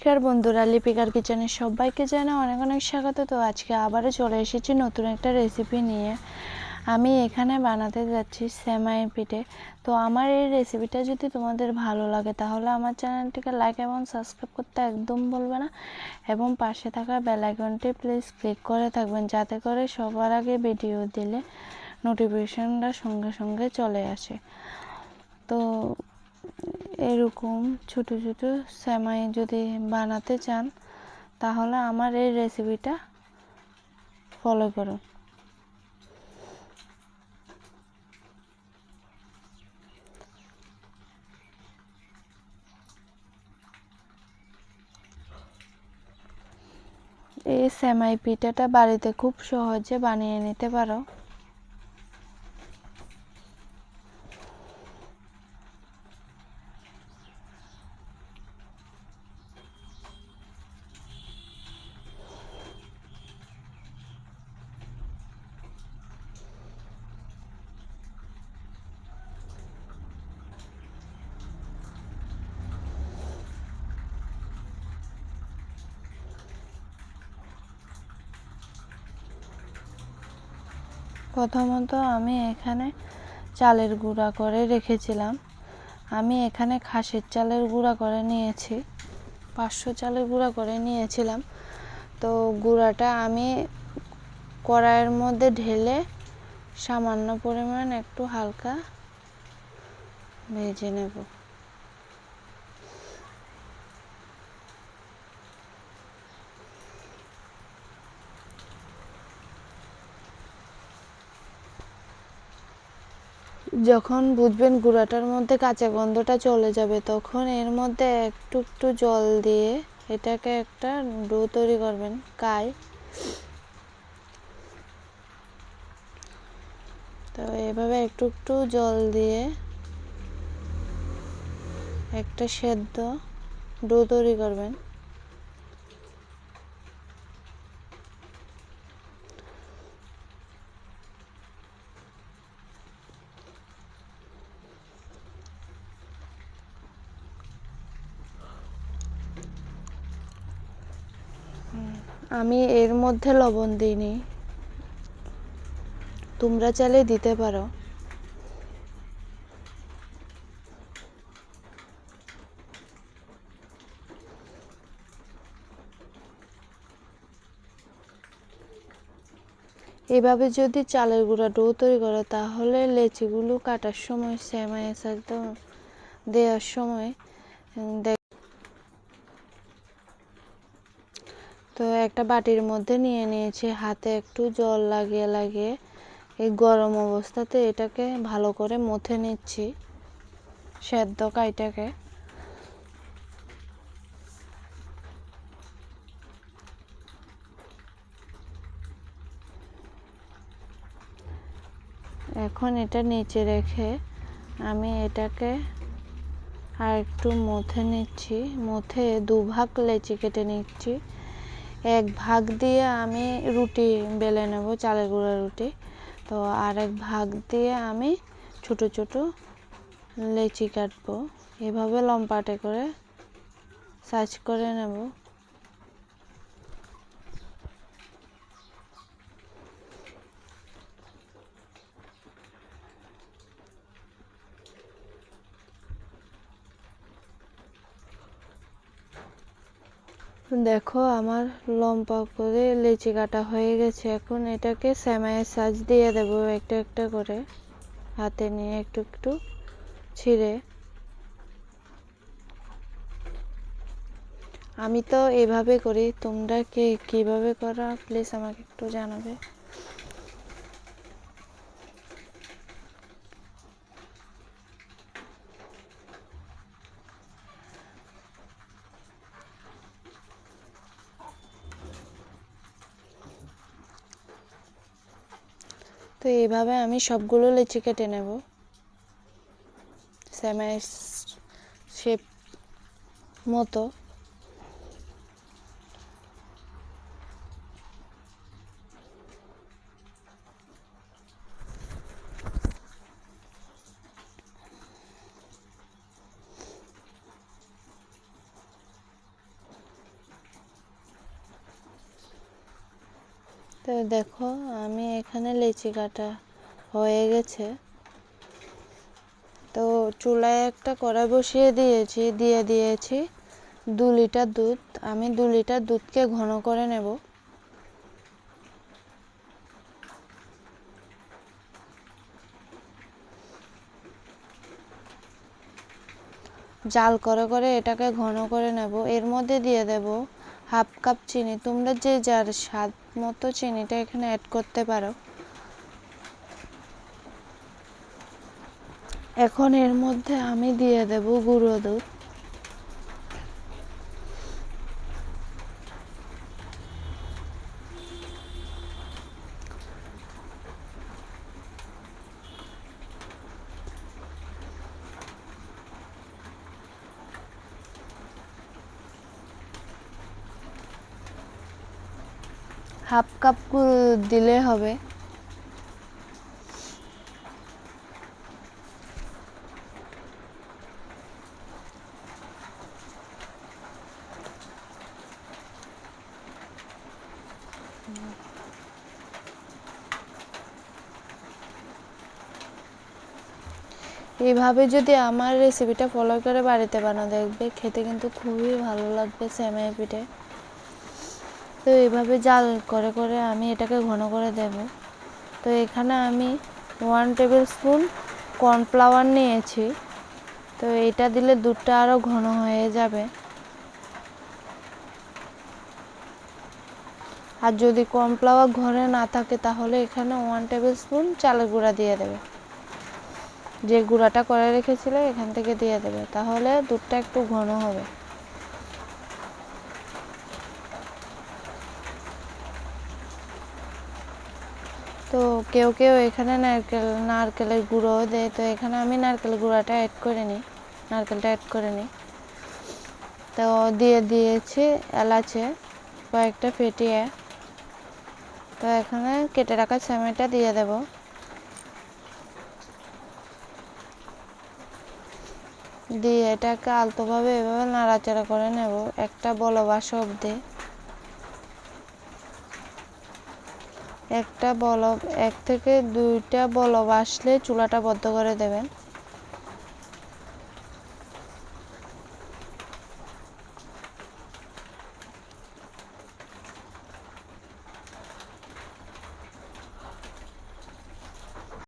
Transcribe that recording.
নমস্কার বন্ধুরা, লিপিকার কিচেনে সবাইকে জানা অনেক অনেক স্বাগত। তো আজকে আবারও চলে এসেছি নতুন একটা রেসিপি নিয়ে। আমি এখানে বানাতে যাচ্ছি সেমাই পিঠে। তো আমার এই রেসিপিটা যদি তোমাদের ভালো লাগে, তাহলে আমার চ্যানেলটিকে লাইক এবং সাবস্ক্রাইব করতে একদম বলবে না। এবং পাশে থাকা বেল আইকনটি প্লিজ ক্লিক করে থাকবেন, যাতে করে সবার আগে ভিডিও দিলে নোটিফিকেশনটা সঙ্গে সঙ্গে চলে আসে। তো এরকম ছোট ছোট সেমাই যদি বানাতে চান, তাহলে আমার এই রেসিপিটা ফলো করুন। এই সেমাই পিঠাটা বাড়িতে খুব সহজে বানিয়ে নিতে পারো। প্রথমত আমি এখানে চালের গুঁড়া করে রেখেছিলাম। আমি এখানে খাসির চালের গুঁড়া করে নিয়েছি, পাঁচশো চালের গুঁড়া করে নিয়েছিলাম। তো গুঁড়াটা আমি কড়াইয়ের মধ্যে ঢেলে সামান্য পরিমাণ একটু হালকা ভেজে নেব। যখন বুঝবেন গুঁড়াটার মধ্যে কাঁচা গন্ধটা চলে যাবে, তখন এর মধ্যে একটু একটু জল দিয়ে এটাকে একটা ডো তৈরি করবেন কাই তো এভাবে একটু একটু জল দিয়ে একটা সেদ্ধ ডো তৈরি করবেন। আমি এর মধ্যে লবণ দিইনি। তোমরা চাইলে দিতে পারো। এভাবে যদি চালের গুঁড়া ডো তৈরি করো, তাহলে লেচিগুলো কাটার সময় সেমাই একদম দেওয়ার সময় তো একটা বাটির মধ্যে নিয়ে নিয়েছি। হাতে একটু জল লাগিয়ে লাগিয়ে এই গরম অবস্থাতে এটাকে ভালো করে মথে নিচ্ছি, সেদ্ধ কাইটাকে। এখন এটা নিচে রেখে আমি এটাকে আর একটু মথে নিচ্ছি। মথে দুভাগ লেচি কেটে নিচ্ছি। এক ভাগ দিয়ে আমি রুটি বেলে নেব, চালের গুঁড়া রুটি। তো আর এক ভাগ দিয়ে আমি ছোট ছোট লেচি কাটবো। এভাবে লম্পাটে করে সাইজ করে নেব। দেখো, আমার লম্বা করে লেচি কাটা হয়ে গেছে। এখন এটাকে সেমাইয়ের সাজ দিয়ে দেবো একটা একটা করে। হাতে নিয়ে একটু একটু ছিঁড়ে। আমি তো এভাবে করি। তোমরা কে, কীভাবে করা? প্লিজ আমাকে একটু জানাবে। তো এইভাবে আমি সবগুলো লেচি কেটে নেব। স্যামের শেপ মতো। তো দেখো, আমি এখানে লেচি কাটা হয়ে গেছে। তো চুলায় একটা কড়াই বসিয়ে দিয়েছি, দিয়ে দিয়েছি দু লিটার দুধ। আমি দু লিটার দুধকে ঘন করে নেব। জাল করে করে এটাকে ঘন করে নেব। এর মধ্যে দিয়ে দেব হাফ কাপ চিনি। তোমরা যে যার স্বাদ মতো চিনিটা এখানে অ্যাড করতে পারো। এখন এর মধ্যে আমি দিয়ে দেব গুঁড়ো দুধ। হাফ কাপ দিলে হবে। এইভাবে যদি আমার রেসিপিটা ফলো করে বাড়িতে বানানো দেখবে খেতে কিন্তু খুবই ভালো লাগবে সেমাই পিঠে। তো এইভাবে জাল করে করে আমি এটাকে ঘন করে দেব। তো এখানে আমি ওয়ান টেবিল স্পুন কর্নফ্লাওয়ার নিয়েছি। তো এটা দিলে দুধটা আরও ঘন হয়ে যাবে। আর যদি কর্নফ্লাওয়ার ঘরে না থাকে, তাহলে এখানে ওয়ান টেবিল স্পুন চালের গুঁড়া দিয়ে দেবে। যে গুঁড়াটা করে রেখেছিলে, এখান থেকে দিয়ে দেবে। তাহলে দুধটা একটু ঘন হবে। তো কেউ কেউ এখানে নারকেল, নারকেলের গুঁড়ো দেয়। তো এখানে আমি নারকেল গুঁড়াটা অ্যাড করে নিই। নারকেলটা অ্যাড করে নিই। তো দিয়ে দিয়েছি এলাচে কয়েকটা ফেটিয়ে। তো এখানে কেটে রাখা সেমাইটা দিয়ে দেব। দিয়ে এটাকে আলতোভাবে এভাবে নাড়াচাড়া করে নেব। একটা বলবাস অবধি। একটা বলব এক থেকে দুইটা বলব আসলে চুলাটা বদ্ধ করে দেবেন।